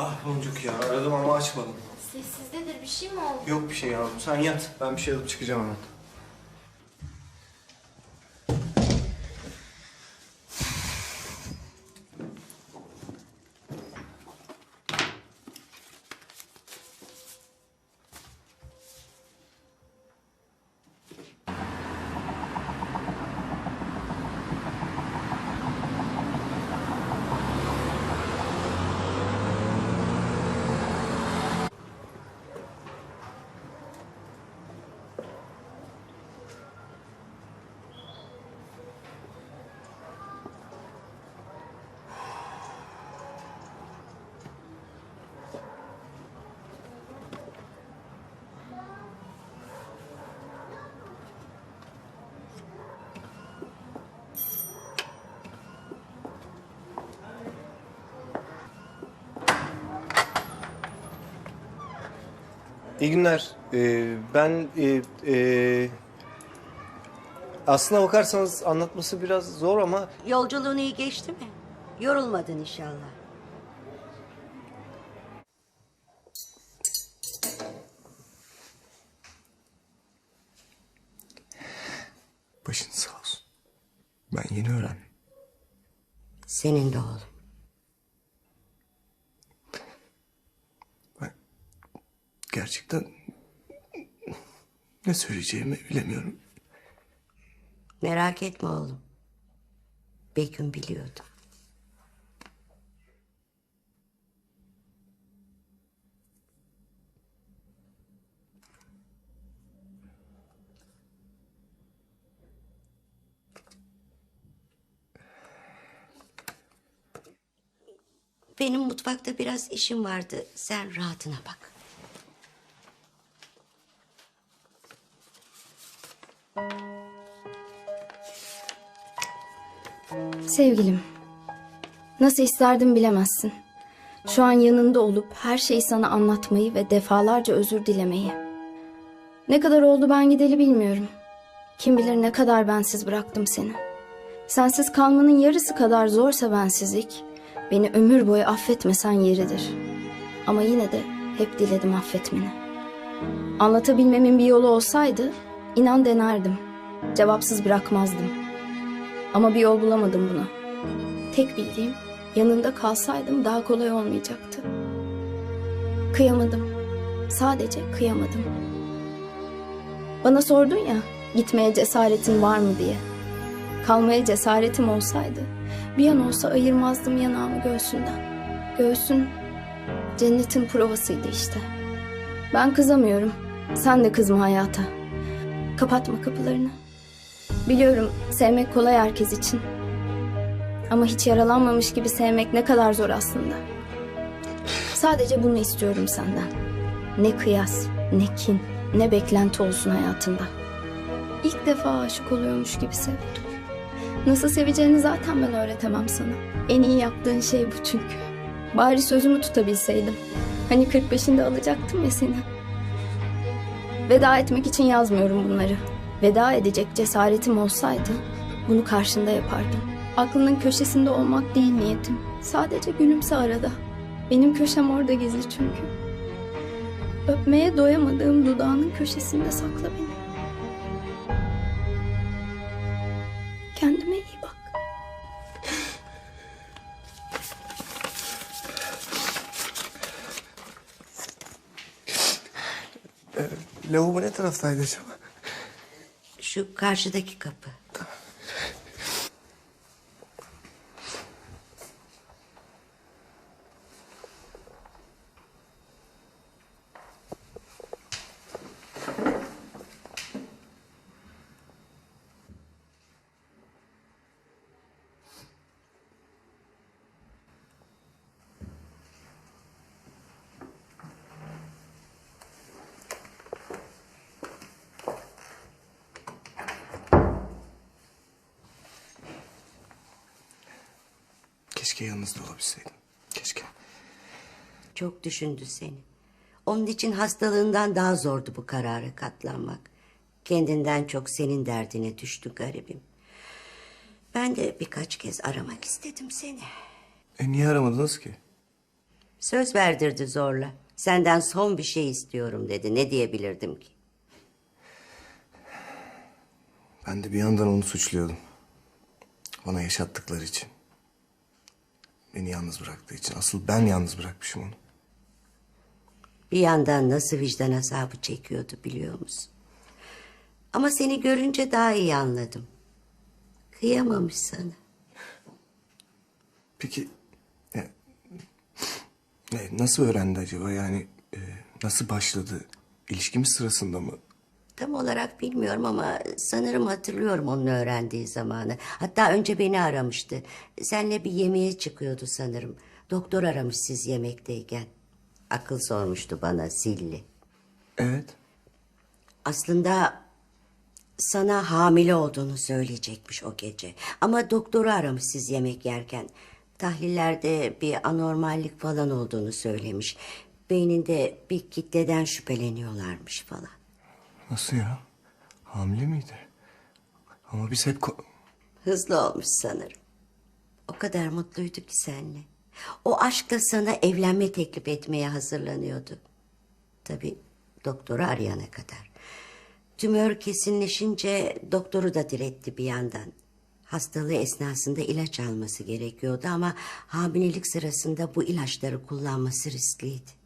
Ah Boncuk ya aradım ama açmadın. Sessizdedir bir şey mi oldu? Yok bir şey yavrum sen yat. Ben bir şey alıp çıkacağım hemen. İyi günler. Ee, ben e, e, aslına bakarsanız anlatması biraz zor ama Yolculuğun iyi geçti mi? Yorulmadın inşallah. başın sağ olsun. Ben yeni öğrendim. Senin de oğlum. Gerçekten ne söyleyeceğimi bilemiyorum. Merak etme oğlum. Begüm biliyordu. Benim mutfakta biraz işim vardı. Sen rahatına bak. Sevgilim, nasıl isterdim bilemezsin. Şu an yanında olup her şeyi sana anlatmayı ve defalarca özür dilemeyi. Ne kadar oldu ben gideli bilmiyorum. Kim bilir ne kadar bensiz bıraktım seni. Sensiz kalmanın yarısı kadar zorsa bensizlik, beni ömür boyu affetmesen yeridir. Ama yine de hep diledim affetmeni. Anlatabilmemin bir yolu olsaydı, inan denerdim. Cevapsız bırakmazdım. Ama bir yol bulamadım buna. Tek bildiğim yanında kalsaydım daha kolay olmayacaktı. Kıyamadım. Sadece kıyamadım. Bana sordun ya gitmeye cesaretin var mı diye. Kalmaya cesaretim olsaydı bir an olsa ayırmazdım yanağımı göğsünden. Göğsün cennetin provasıydı işte. Ben kızamıyorum. Sen de kızma hayata. Kapatma kapılarını. Biliyorum sevmek kolay herkes için. Ama hiç yaralanmamış gibi sevmek ne kadar zor aslında. Sadece bunu istiyorum senden. Ne kıyas, ne kin, ne beklenti olsun hayatında. İlk defa aşık oluyormuş gibi sev. Nasıl seveceğini zaten ben öğretemem sana. En iyi yaptığın şey bu çünkü. Bari sözümü tutabilseydim. Hani 45'inde alacaktım ya seni. Veda etmek için yazmıyorum bunları. Veda edecek cesaretim olsaydı bunu karşında yapardım. Aklının köşesinde olmak değil niyetim. Sadece gülümse arada. Benim köşem orada gizli çünkü. Öpmeye doyamadığım dudağının köşesinde sakla beni. Kendime iyi bak. Lavabo ne taraftaydı acaba? Şu karşıdaki kapı. Keşke yanınızda olabilseydim. Keşke. Çok düşündü seni. Onun için hastalığından daha zordu bu karara katlanmak. Kendinden çok senin derdine düştü garibim. Ben de birkaç kez aramak istedim seni. E niye aramadınız ki? Söz verdirdi zorla. Senden son bir şey istiyorum dedi. Ne diyebilirdim ki? Ben de bir yandan onu suçluyordum. Bana yaşattıkları için. Beni yalnız bıraktığı için. Asıl ben yalnız bırakmışım onu. Bir yandan nasıl vicdan azabı çekiyordu biliyor musun? Ama seni görünce daha iyi anladım. Kıyamamış sana. Peki e, e, nasıl öğrendi acaba? Yani e, nasıl başladı? İlişkimiz sırasında mı? Tam olarak bilmiyorum ama sanırım hatırlıyorum onun öğrendiği zamanı. Hatta önce beni aramıştı. Senle bir yemeğe çıkıyordu sanırım. Doktor aramış siz yemekteyken. Akıl sormuştu bana zilli. Evet. Aslında sana hamile olduğunu söyleyecekmiş o gece. Ama doktoru aramış siz yemek yerken. Tahlillerde bir anormallik falan olduğunu söylemiş. Beyninde bir kitleden şüpheleniyorlarmış falan. Nasıl ya? Hamile miydi? Ama biz hep... Hızlı olmuş sanırım. O kadar mutluydu ki seninle. O aşkla sana evlenme teklif etmeye hazırlanıyordu. Tabii doktoru arayana kadar. Tümör kesinleşince doktoru da diretti bir yandan. Hastalığı esnasında ilaç alması gerekiyordu ama hamilelik sırasında bu ilaçları kullanması riskliydi.